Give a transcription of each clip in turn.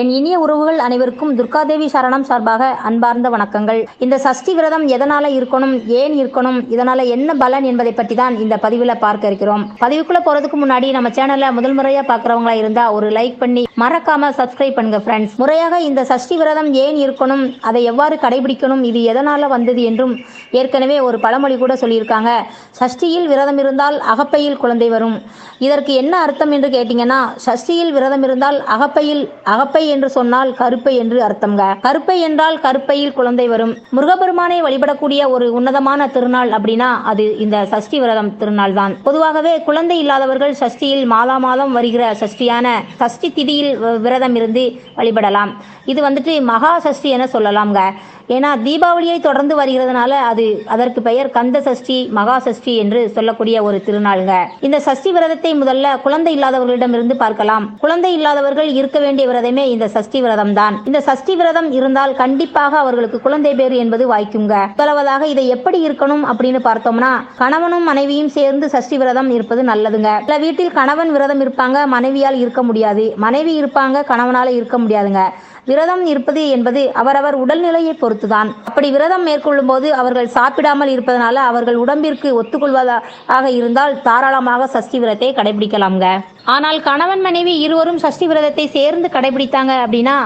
என் இனிய உறவுகள் அனைவருக்கும் துர்காதேவி சரணம் சார்பாக அன்பார்ந்த வணக்கங்கள். இந்த சஷ்டி விரதம் எதனால இருக்கணும் ஏன் இருக்கணும் இதனால என்ன பலன் என்பதை பற்றி தான் இந்த பதிவில் பார்க்க இருக்கிறோம். பதிவுக்குள்ள போறதுக்கு முன்னாடி நம்ம சேனல்ல முதல் முறையா பார்க்குறவங்களா இருந்தா ஒரு லைக் பண்ணி மறக்காம சப்ஸ்கிரைப் பண்ணுங்க ஃப்ரெண்ட்ஸ் முறையாக இந்த சஷ்டி விரதம் ஏன் இருக்கணும் அதை எவ்வாறு கடைபிடிக்கணும் இது எதனால வந்தது என்றும் ஏற்கனவே ஒரு பழமொழி கூட சொல்லியிருக்காங்க. சஷ்டியில் விரதம் இருந்தால் அகப்பையில் குழந்தை வரும். இதற்கு என்ன அர்த்தம் என்று கேட்டீங்கன்னா சஷ்டியில் விரதம் இருந்தால் அகப்பையில் அகப்பை என்று சொன்னால் கருப்பை என்று அர்த்தம்ங்க. கருப்பை என்றால் கருப்பையில் குழந்தை வரும். முருகபெருமானை வழிபடக்கூடிய ஒரு உன்னதமான திருநாள் அப்படின்னா அது இந்த சஷ்டி விரதம் திருநாள் தான். பொதுவாகவே குழந்தை இல்லாதவர்கள் சஷ்டியில் மாதா மாதம் வருகிற சஷ்டியான சஷ்டி திதியில் விரதம் இருந்து வழிபடலாம். இது வந்துட்டு மகா சஷ்டி என சொல்லலாம்ங்க. ஏன்னா தீபாவளியை தொடர்ந்து வருகிறதுனால அது அதற்கு பெயர் கந்த சஷ்டி மகா சஷ்டி என்று சொல்லக்கூடிய ஒரு திருநாளுங்க. இந்த சஷ்டி விரதத்தை முதல்ல குழந்தை இல்லாதவர்களிடம் இருந்து பார்க்கலாம். குழந்தை இல்லாதவர்கள் இருக்க வேண்டிய விரதமே இந்த சஷ்டி விரதம் தான் இந்த சஷ்டி விரதம் இருந்தால் கண்டிப்பாக அவர்களுக்கு குழந்தை பேர் என்பது வாய்க்குங்க. முதலாவதாக இதை எப்படி இருக்கணும் அப்படின்னு பார்த்தோம்னா கணவனும் மனைவியும் சேர்ந்து சஷ்டி விரதம் இருப்பது நல்லதுங்க. சில வீட்டில் கணவன் விரதம் இருப்பாங்க மனைவியால் இருக்க முடியாது. மனைவி இருப்பாங்க கணவனால இருக்க முடியாதுங்க. விரதம் இருப்பது என்பது அவரவர் உடல்நிலையை பொறுத்துதான். அப்படி விரதம் மேற்கொள்ளும் போது அவர்கள் சாப்பிடாமல் இருப்பதனால அவர்கள் உடம்பிற்கு ஒத்துக்கொள்வதாக இருந்தால் தாராளமாக சஷ்டி விரதத்தை கடைபிடிக்கலாம்ங்க. ஆனால் கணவன் மனைவி இருவரும் சஷ்டி விரதத்தை சேர்ந்து கடைபிடித்தாங்க அப்படின்னா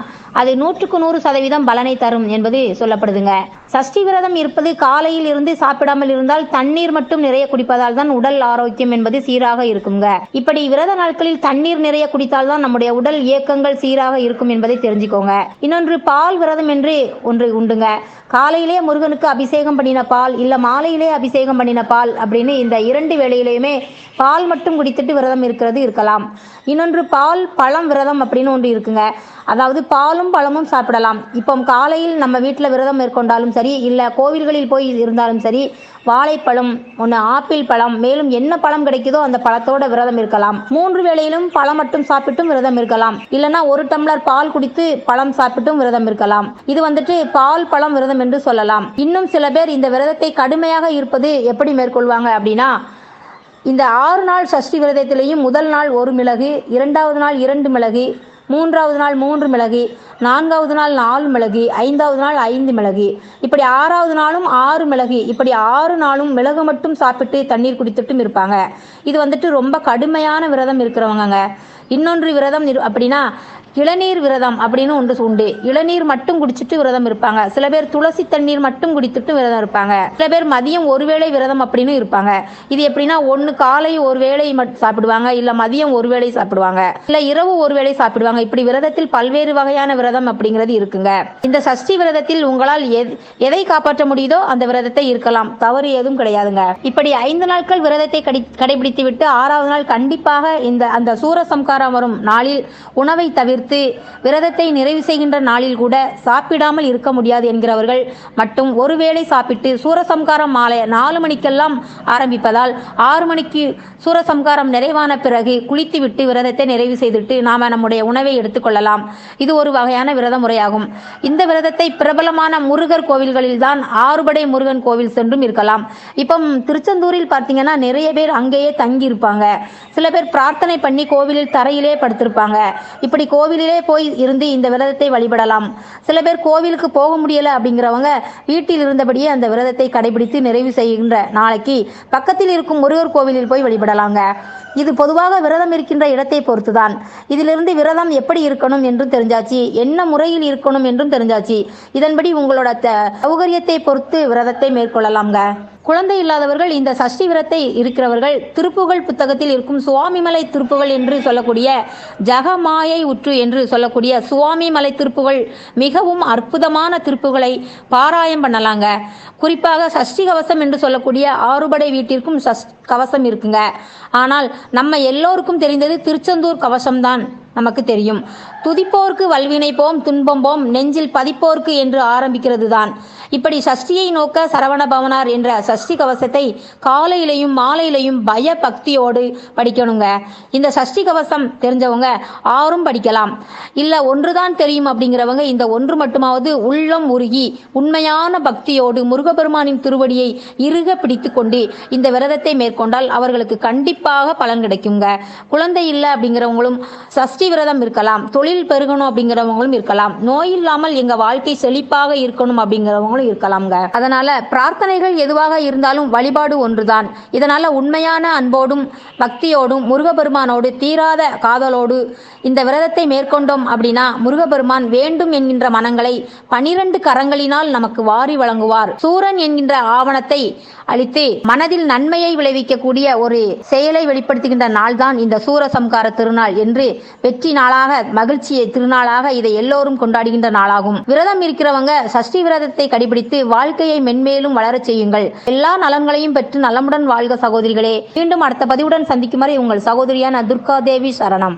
அது நூற்றுக்கு நூறு சதவீதம் பலனை தரும் என்பது சொல்லப்படுதுங்க. சஷ்டி விரதம் இருப்பது காலையில் இருந்து சாப்பிடாமல் இருந்தால் தண்ணீர் மட்டும் நிறைய குடிப்பதால் தான் உடல் ஆரோக்கியம் என்பது சீராக இருக்குங்க. இப்படி விரத நாட்களில் தண்ணீர் நிறைய குடித்தால் தான் நம்முடைய உடல் இயக்கங்கள் சீராக இருக்கும் என்பதை தெரிஞ்சுக்கோங்க. இன்னொன்று பால் விரதம் என்று ஒன்று உண்டுங்க. காலையிலே முருகனுக்கு அபிஷேகம் பண்ணின பால் இல்ல மாலையிலே அபிஷேகம் பண்ணின பால் அப்படின்னு இந்த இரண்டு வேளையிலையுமே பால் மட்டும் குடித்துட்டு விரதம் இருக்கிறது இருக்கலாம். இன்னொன்று பால் பழம் விரதம் அப்படின்னு ஒன்று இருக்குங்க. அதாவது பாலும் பழமும் சாப்பிடலாம். இப்போ காலையில் நம்ம வீட்டில் விரதம் மேற்கொண்டாலும் சரி சரி இல்லை கோவில்களில் போய் இருந்தாலும் சரி வாழைப்பழம் ஒன்று ஆப்பிள் பழம் மேலும் என்ன பழம் கிடைக்குதோ அந்த பழத்தோட விரதம் இருக்கலாம். மூன்று வேளையிலும் பழம் மட்டும் சாப்பிட்டும் விரதம் இருக்கலாம். இல்லைன்னா ஒரு டம்ளர் பால் குடித்து பழம் சாப்பிட்டும் விரதம் இருக்கலாம். இது வந்துட்டு பால் பழம் விரதம் என்று சொல்லலாம். இன்னும் சில பேர் இந்த விரதத்தை கடுமையாக இருப்பது எப்படி மேற்கொள்வாங்க அப்படின்னா இந்த ஆறு நாள் சஷ்டி விரதத்திலேயும் முதல் நாள் ஒரு மிளகு இரண்டாவது நாள் இரண்டு மிளகு மூன்றாவது நாள் மூன்று மிளகு நான்காவது நாள் நாலு மிளகு ஐந்தாவது நாள் ஐந்து மிளகு. இப்படி ஆறாவது நாளும் ஆறு மிளகு இப்படி ஆறு நாளும் மிளகு மட்டும் சாப்பிட்டு தண்ணீர் குடித்துட்டும் இருப்பாங்க. இது வந்துட்டு ரொம்ப கடுமையான விரதம் இருக்கிறவங்கங்க. இன்னொன்று விரதம் அப்படின்னா இளநீர் விரதம் அப்படின்னு ஒன்று உண்டு. இளநீர் மட்டும் குடிச்சிட்டு விரதம் இருப்பாங்க. சில பேர் துளசி தண்ணீர் மட்டும் குடித்துட்டு விரதம் இருப்பாங்க. சில பேர் மதியம் ஒரு வேளை விரதம் அப்படின்னு இருப்பாங்க. இது எப்படின்னா ஒன்று காலை ஒரு வேளை சாப்பிடுவாங்க இல்லை மதியம் ஒரு வேளை சாப்பிடுவாங்க. இல்லை இரவு ஒரு வேளை சாப்பிடுவாங்க. இப்படி விரதத்தில் பல்வேறு வகையான விரதம் அப்படிங்கிறது இருக்குங்க. இந்த சஷ்டி விரதத்தில் உங்களால் எதை காப்பாற்ற முடியுதோ அந்த விரதத்தை இருக்கலாம். தவறு எதுவும் கிடையாதுங்க. இப்படி ஐந்து நாட்கள் விரதத்தை கடைபிடித்து விட்டு ஆறாவது நாள் கண்டிப்பாக இந்த அந்த சூரசம்காரம் வரும் நாளில் உணவை தவிர்த்து விரதத்தை நிறைவு செய்கின்ற நாளில் கூட சாப்பிடாமல் இருக்க முடியாது என்கிறவர்கள் மட்டும் ஒருவேளை சாப்பிட்டு சூரசம்காரம் மாலை நாலு மணிக்கெல்லாம் ஆரம்பிப்பதால் ஆறு மணிக்கு சூரசம்காரம் நிறைவான பிறகு குளித்துவிட்டு விரதத்தை நிறைவு செய்துவிட்டு நாம நம்முடைய உணவை எடுத்துக்கொள்ளலாம். இது ஒரு வகையான விரத முறையாகும். இந்த விரதத்தை பிரபலமான முருகர் கோவில்களில் தான் ஆறுபடை முருகன் கோவில் சென்றும் இருக்கலாம். இப்போ திருச்செந்தூரில் பார்த்தீங்கன்னா நிறைய பேர் அங்கேயே தங்கி இருப்பாங்க சில பேர் பிரார்த்தனை பண்ணி கோவிலில் தரையிலே படுத்திருப்பாங்க. இப்படி கோவில் கோவிலிலே போய் இருந்து இந்த விரதத்தை வழிபடலாம். சில பேர் கோவிலுக்கு போக முடியல அப்படிங்கிறவங்க வீட்டில் இருந்தபடியே அந்த விரதத்தை கடைபிடித்து நிறைவு செய்கின்ற நாளைக்கு பக்கத்தில் இருக்கும் முருகர் கோவிலில் போய் வழிபடலாங்க. இது பொதுவாக விரதம் இருக்கின்ற இடத்தை பொறுத்துதான். இதிலிருந்து விரதம் எப்படி இருக்கணும் என்றும் தெரிஞ்சாச்சு. என்ன முறையில் இருக்கணும் என்றும் தெரிஞ்சாச்சு. இதன்படி உங்களோட த- சௌகரியத்தை பொறுத்து விரதத்தை மேற்கொள்ளலாம்ங்க. குழந்தை இல்லாதவர்கள் இந்த சஷ்டி விரத்தை இருக்கிறவர்கள் திருப்புகழ் புத்தகத்தில் இருக்கும் சுவாமிமலை திருப்புகள் என்று சொல்லக்கூடிய ஜகமாயை உற்று என்று சொல்லக்கூடிய சுவாமிமலை திருப்புகள் மிகவும் அற்புதமான திருப்புகளை பாராயம் பண்ணலாங்க. குறிப்பாக சஷ்டி கவசம் என்று சொல்லக்கூடிய ஆறுபடை வீட்டிற்கும் சஷ் கவசம் இருக்குங்க. ஆனால் நம்ம எல்லோருக்கும் தெரிந்தது திருச்செந்தூர் கவசம்தான். நமக்கு தெரியும். துதிப்போர்க்கு வல்வினை போம் துன்பம் போம் நெஞ்சில் பதிப்போர்க்கு என்று ஆரம்பிக்கிறது தான் இப்படி சஷ்டியை நோக்க சரவண பவனார் என்ற சஷ்டி கவசத்தை காலையிலையும் மாலையிலையும் பய பக்தியோடு படிக்கணுங்க. இந்த சஷ்டி கவசம் தெரிஞ்சவங்க ஆறும் படிக்கலாம். இல்ல ஒன்றுதான் தெரியும் அப்படிங்கிறவங்க இந்த ஒன்று மட்டுமாவது உள்ளம் உருகி உண்மையான பக்தியோடு முருகபெருமானின் திருவடியை இறுக பிடித்து கொண்டு இந்த விரதத்தை மேற்கொண்டால் அவர்களுக்கு கண்டிப்பாக பலன் கிடைக்குங்க. குழந்தை இல்லை அப்படிங்கிறவங்களும் சஷ்டி விரதம் இருக்கலாம் தொழில் தொழில் பெருகணும் அப்படிங்கிறவங்களும் இருக்கலாம் நோய் இல்லாமல் எங்க வாழ்க்கை செழிப்பாக இருக்கணும் அப்படிங்கிறவங்களும் இருக்கலாம்ங்க. அதனால பிரார்த்தனைகள் எதுவாக இருந்தாலும் வழிபாடு ஒன்றுதான். இதனால உண்மையான அன்போடும் பக்தியோடும் முருகப்பெருமானோடு தீராத காதலோடு இந்த விரதத்தை மேற்கொண்டோம் அப்படின்னா முருகப்பெருமான் வேண்டும் என்கின்ற மனங்களை பனிரெண்டு கரங்களினால் நமக்கு வாரி வழங்குவார். சூரன் என்கின்ற ஆவணத்தை அளித்து மனதில் நன்மையை விளைவிக்கக்கூடிய ஒரு செயலை வெளிப்படுத்துகின்ற நாள்தான் இந்த சூரசம்கார திருநாள் என்று வெற்றி நாளாக மகிழ்ச்சியை திருநாளாக இதை எல்லோரும் கொண்டாடுகின்ற நாளாகும். விரதம் இருக்கிறவங்க சஷ்டி விரதத்தை கடைபிடித்து வாழ்க்கையை மென்மேலும் வளரச் செய்யுங்கள். எல்லா நலன்களையும் பெற்று நலமுடன் வாழ்க சகோதரிகளே. மீண்டும் அடுத்த பதிவுடன் சந்திக்கும் வரை உங்கள் சகோதரியான துர்கா தேவி சரணம்.